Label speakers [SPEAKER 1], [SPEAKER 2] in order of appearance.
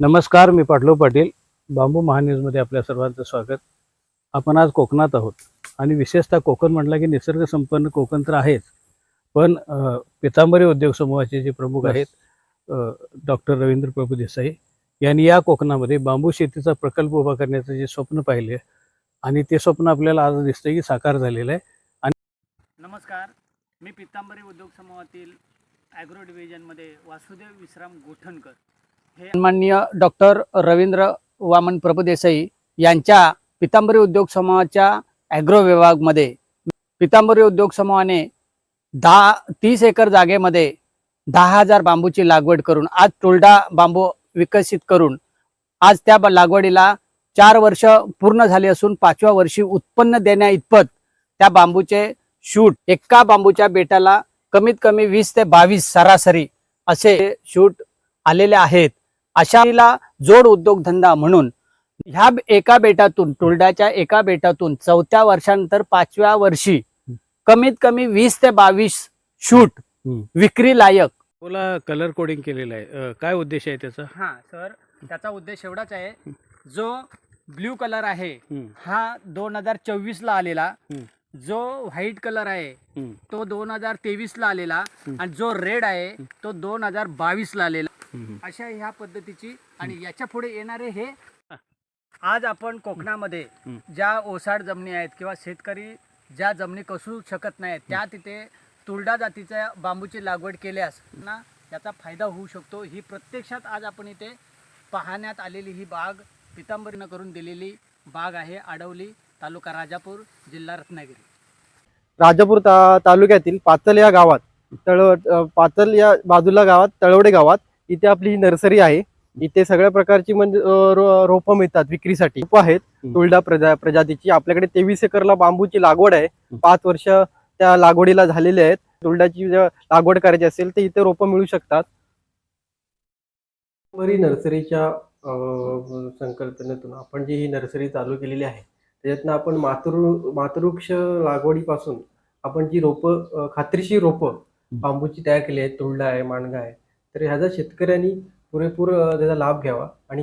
[SPEAKER 1] नमस्कार मी पाटलो पाटील बांबू महान्यूजमध्ये आपल्या सर्वांचं स्वागत. आपण आज कोकणात आहोत आणि विशेषतः कोकण म्हटलं की निसर्ग संपन्न कोकण तर आहेच पण पितांबरी उद्योग समूहाचे जे प्रमुख आहेत डॉक्टर रवींद्र प्रभू देसाई यांनी या कोकणामध्ये बांबू शेतीचा प्रकल्प उभा करण्याचं जे स्वप्न पाहिले आणि ते स्वप्न आपल्याला आज दिसतंय की साकार झालेलं आहे.
[SPEAKER 2] नमस्कार मी पित्तांबरी उद्योग समूहातील ॲग्रो डिव्हिजनमध्ये वासुदेव विश्राम गोठणकर. सन्माननीय डॉक्टर रवींद्र वामन प्रभुदेसाई यांच्या पितांबरी उद्योग समूहाच्या ॲग्रो विभागमध्ये पितांबरी उद्योग समूहाने दहा तीस एकर जागेमध्ये दहा हजार बांबूची लागवड करून आज टोलडा बांबू विकसित करून आज त्या लागवडीला चार वर्ष पूर्ण झाली असून पाचव्या वर्षी उत्पन्न देण्या इतपत त्या बांबूचे शूट एका बांबूच्या बेटाला कमीत कमी वीस ते बावीस सरासरी असे शूट आलेले आहेत. अशाला जोड उद्योगधंदा म्हणून ह्या एका बेटातून टोलड्याच्या एका बेटातून चौथ्या वर्षानंतर पाचव्या वर्षी कमीत कमी वीस ते बावीस शूट. विक्री लायक.
[SPEAKER 1] मला कलर कोडिंग केलेलं आहे. काय उद्देश आहे त्याचा?
[SPEAKER 2] हा सर त्याचा उद्देश एवढाच आहे. जो ब्ल्यू कलर आहे हा दोन हजार चोवीस ला आलेला. जो व्हाईट कलर आहे तो दोन हजार तेवीस ला आलेला आणि जो रेड आहे तो दोन हजार बावीस ला आलेला. अशा ह्या पद्धतीची आणि याच्यापुढे येणारे हे आज आपण कोकणामध्ये. ज्या ओसाड जमिनी आहेत किंवा शेतकरी ज्या जमिनी कसू शकत नाहीत त्या तिथे तुरडा जातीच्या बांबूची लागवड केल्यास ना याचा फायदा होऊ शकतो. ही प्रत्यक्षात आज आपण इथे पाहण्यात आलेली ही बाग पितांबरीनं करून दिलेली बाग आहे आडवली तालुका राजापूर जिल्हा रत्नागिरी.
[SPEAKER 3] राजापूर ता तालुक्यातील पातल या गावात तळ अ, पातल या बाजूला गावात तळवडे गावात इथे आपली ही नर्सरी आहे इथे सगळ्या प्रकारची म्हणजे रोपं मिळतात विक्रीसाठी. रोपं आहेत. टोलडा प्रजा प्रजातीची. आपल्याकडे तेवीस एकरला बांबूची लागवड आहे. पाच वर्ष त्या लागवडीला झालेले आहेत. जर लागवड करायची असेल तर इथे रोपं मिळू शकतात. नर्सरीच्या संकल्पनेतून आपण जी ही नर्सरी चालू केलेली आहे त्याच्यातनं आपण मातृ मातृवृक्ष लागवडीपासून आपण जी रोपं अ, खात्रीशीर रोपं बांबूची तयार केली आहेत तुळडा आहे माणगा आहे तर ह्याचा शेतकऱ्यांनी पुरेपूर त्याचा लाभ घ्यावा आणि